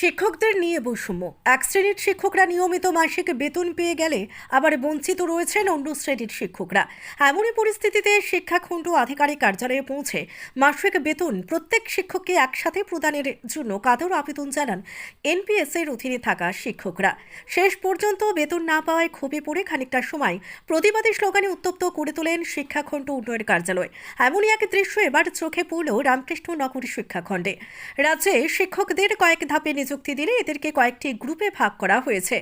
শিক্ষকদের নিয়ে বৈষম্য। এক শ্রেণির শিক্ষকরা নিয়মিত মাসিক বেতন পেয়ে গেলে আবার বঞ্চিত রয়েছেন অন্য শ্রেণির শিক্ষকরা। এমনই পরিস্থিতিতে শিক্ষাখণ্ড আধিকারিক কার্যালয়ে পৌঁছে মাসিক বেতন প্রত্যেক শিক্ষককে একসাথে প্রদানের জন্য কাতর আবেদন জানান এনপিএস এর অধীনে থাকা শিক্ষকরা। শেষ পর্যন্ত বেতন না পাওয়ায় ক্ষোভে পড়ে খানিকটা সময় প্রতিবাদী স্লোগানে উত্তপ্ত করে তোলেন শিক্ষাখণ্ড উন্নয়ন কার্যালয়। এমনই এক দৃশ্য এবার চোখে পড়ল রামকৃষ্ণ নগর শিক্ষাখণ্ডে রাজ্যে শিক্ষকদের কয়েক ধাপে নিযুক্তি দিলে এদেরকে কয়েকটি গ্রুপে ভাগ করা হয়েছে।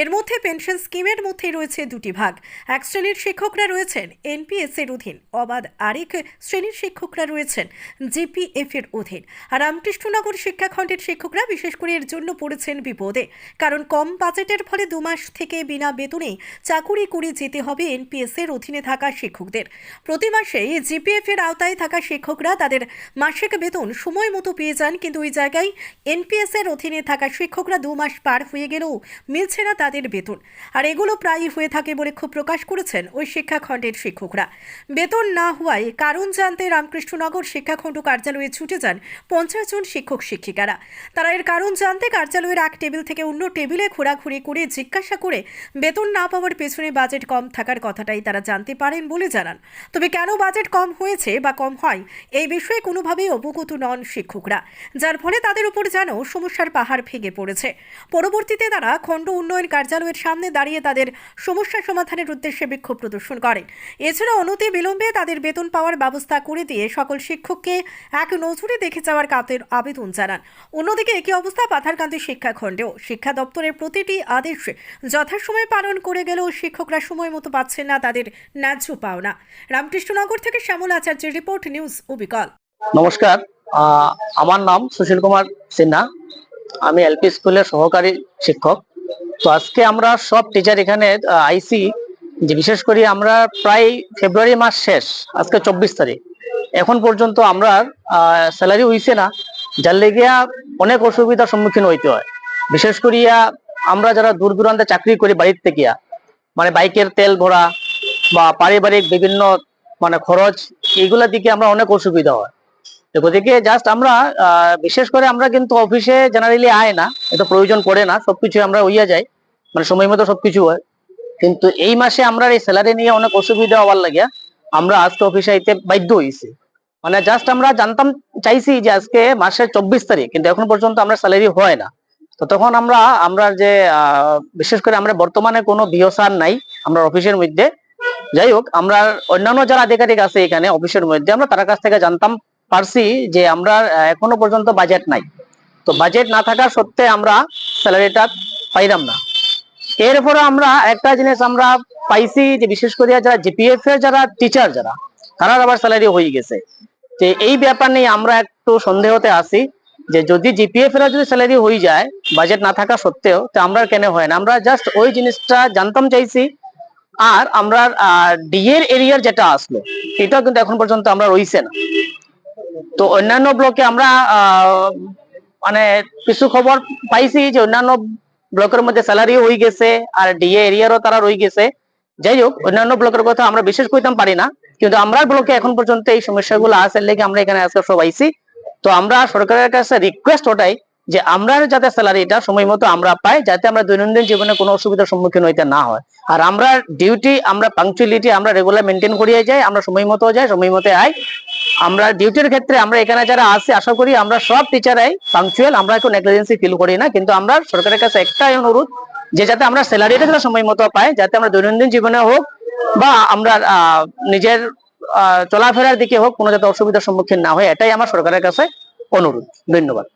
এর মধ্যে পেনশন স্কিমের মধ্যে রয়েছে দুটি ভাগ। এক শ্রেণির শিক্ষকরা রয়েছেন এনপিএস এর অধীন, অবাধ আরেক শ্রেণির শিক্ষকরা রয়েছেন জিপিএফ এর অধীন। আর রামকৃষ্ণনগর শিক্ষাখণ্ডের শিক্ষকরা বিশেষ করে এর জন্য পড়েছেন বিপদে। কারণ কম বাজেটের ফলে দু মাস থেকে বিনা বেতনে চাকুরি করে যেতে হবে এনপিএস এর অধীনে থাকা শিক্ষকদের। প্রতি মাসে জিপিএফ এর আওতায় থাকা শিক্ষকরা তাদের মাসিক বেতন সময় মতো পেয়ে যান, কিন্তু ওই জায়গায় এনপিএস এর অধীনে থাকা শিক্ষকরা দু মাস পার হয়ে গেলেও মিলছে না তাদের বেতন। আর এগুলো প্রায়ই হয়ে থাকে বলে ক্ষোভ প্রকাশ করেছেন ওই শিক্ষাখণ্ডের শিক্ষকরা। বেতন না হওয়ায় কারণ জানতে রামকৃষ্ণনগর শিক্ষাখণ্ড কার্যালয়ে ছুটে যান পঞ্চাশ জন শিক্ষক শিক্ষিকারা। তারা এর কারণ জানতে কার্যালয়ের এক টেবিল থেকে অন্য টেবিলে ঘোরাঘুরি করে জিজ্ঞাসা করে বেতন না পাওয়ার পেছনে বাজেট কম থাকার কথাটাই তারা জানতে পারেন বলে জানান। তবে কেন বাজেট কম হয়েছে বা কম হয়, এই বিষয়ে কোনোভাবেই অবগত নন শিক্ষকরা। যার ফলে তাদের উপর যেন সমস্যার পাহাড় ভেঙে পড়েছে। পরবর্তীতে তারা খণ্ড উন্নয়ন কার্যালয়ের সামনে দাঁড়িয়ে তাদের সমস্যা সমাধানের উদ্দেশ্যে বিক্ষোভ প্রদর্শন করেন এছাড়া অনতি বিলম্বে তাদের বেতন পাওয়ার ব্যবস্থা করে দিয়ে সকল শিক্ষককে এক নজরে দেখে যাওয়ার কাতের আবেদন জানান। অন্যদিকে একই অবস্থা পাথারকান্দি শিক্ষাখণ্ডেও। শিক্ষা দপ্তরের প্রতিটি আদেশ যথাসময়ে পালন করে গেলেও শিক্ষকরা সময় মতো পাচ্ছেন না তাদের ন্যায্য পাওনা। রামকৃষ্ণনগর থেকে শ্যামল আচার্যের রিপোর্ট, নিউজ অবিকল। নমস্কার। আমার নাম সুশীল কুমার সিনহা। আমি এলপি স্কুলের সহকারী শিক্ষক। তো আজকে আমরা সব টিচার এখানে আইসি যে বিশেষ করে আমরা প্রায় ফেব্রুয়ারি মাস শেষ, আজকে চব্বিশ তারিখ। এখন পর্যন্ত আমরা স্যালারি হইছে না, যার লেগিয়া অনেক অসুবিধার সম্মুখীন হইতে হয়। বিশেষ করিয়া আমরা যারা দূর দূরান্তে চাকরি করি বাড়ির থেকে মানে বাইকের তেল ভরা বা পারিবারিক বিভিন্ন মানে খরচ এইগুলা দিকে আমরা অনেক অসুবিধা হয়। গতিকে জাস্ট আমরা বিশেষ করে আমরা কিন্তু অফিসে জেনারেলি আয় না এটা প্রয়োজন পড়ে না, সবকিছু আমরা হইয়া যাই মানে সময় মতো সবকিছু হয়। কিন্তু এই মাসে আমরা এই স্যালারি নিয়ে অনেক অসুবিধা হওয়ার লাগিয়া আমরা আজকে অফিসে আইতে বাধ্য হয়েছি মানে জাস্ট আমরা জানতাম, চাইছি যে আজকে মাসের চব্বিশ তারিখ, কিন্তু এখন পর্যন্ত আমরা স্যালারি হয় না। তো তখন আমরা আমরা যে বিশেষ করে আমরা বর্তমানে কোনো বিহসার নাই, আমরা অফিসের মধ্যে। যাই হোক, আমরা অন্যান্য যারা আধিকারিক আছে এখানে অফিসের মধ্যে, আমরা তার কাছ থেকে জানতাম পারছি যে আমরা এখনও পর্যন্ত বাজেট নাই। তো বাজেট না থাকার সত্ত্বে আমরা স্যালারিটা পাইলাম না। এরপরে আমরা একটা জিনিস আমরা পাইছি যে বিশেষ করে যারা জিপিএফ এর যারা টিচার যারা তারা আবার স্যালারি হয়ে গেছে। যে এই ব্যাপার নিয়ে আমরা একটু সন্দেহতে আছি যে যদি জিপিএফ এরা যদি স্যালারি হয়ে যায় বাজেট না থাকা সত্ত্বেও, তো আমরা কেন হয় না? আমরা জাস্ট ওই জিনিসটা জানতাম চাইছি। আর আমরা ডিএর এরিয়ার যেটা আসলো এটা কিন্তু এখন পর্যন্ত আমরা রইছে না। তো অন্যান্য ব্লকে আমরা মানে কিছু খবর পাইছি যে অন্যান্য ব্লকের মধ্যে স্যালারি হয়ে গেছে আর ডিএ এরিয়ারও তারা রয়ে গেছে। যাই হোক, অন্যান্য ব্লকের কথা আমরা বিশেষ করতাম, পারি না। কিন্তু আমরা ব্লকে এখন পর্যন্ত এই সমস্যাগুলো আছে লেগে আমরা এখানে আজকে সব আইছি তো আমরা সরকারের কাছে রিকোয়েস্ট ওটাই যে আমরা যাতে স্যালারিটা সময় মতো আমরা পাই, যাতে আমরা দৈনন্দিন জীবনে কোনো অসুবিধার সম্মুখীন হইতে না হয়। আর আমরা ডিউটি আমরা পাংচুয়ালিটি আমরা রেগুলার মেনটেন করিয়ে যাই, আমরা সময় মতো যাই, সময় মতো আই আমরা ডিউটির ক্ষেত্রে আমরা এখানে যারা আসি আশা করি আমরা সব টিচারাই পাংচুয়াল আমরা একটু নেগলিজেন্সি ফিল করি না, কিন্তু আমরা সরকারের কাছে একটাই অনুরোধ যে যাতে আমরা স্যালারিটা যেন সময় মতো পাই, যাতে আমরা দৈনন্দিন জীবনে হোক বা আমরা নিজের চলাফেরার দিকে হোক কোনো যাতে অসুবিধার সম্মুখীন না হয় এটাই আমার সরকারের কাছে অনুরোধ। ধন্যবাদ।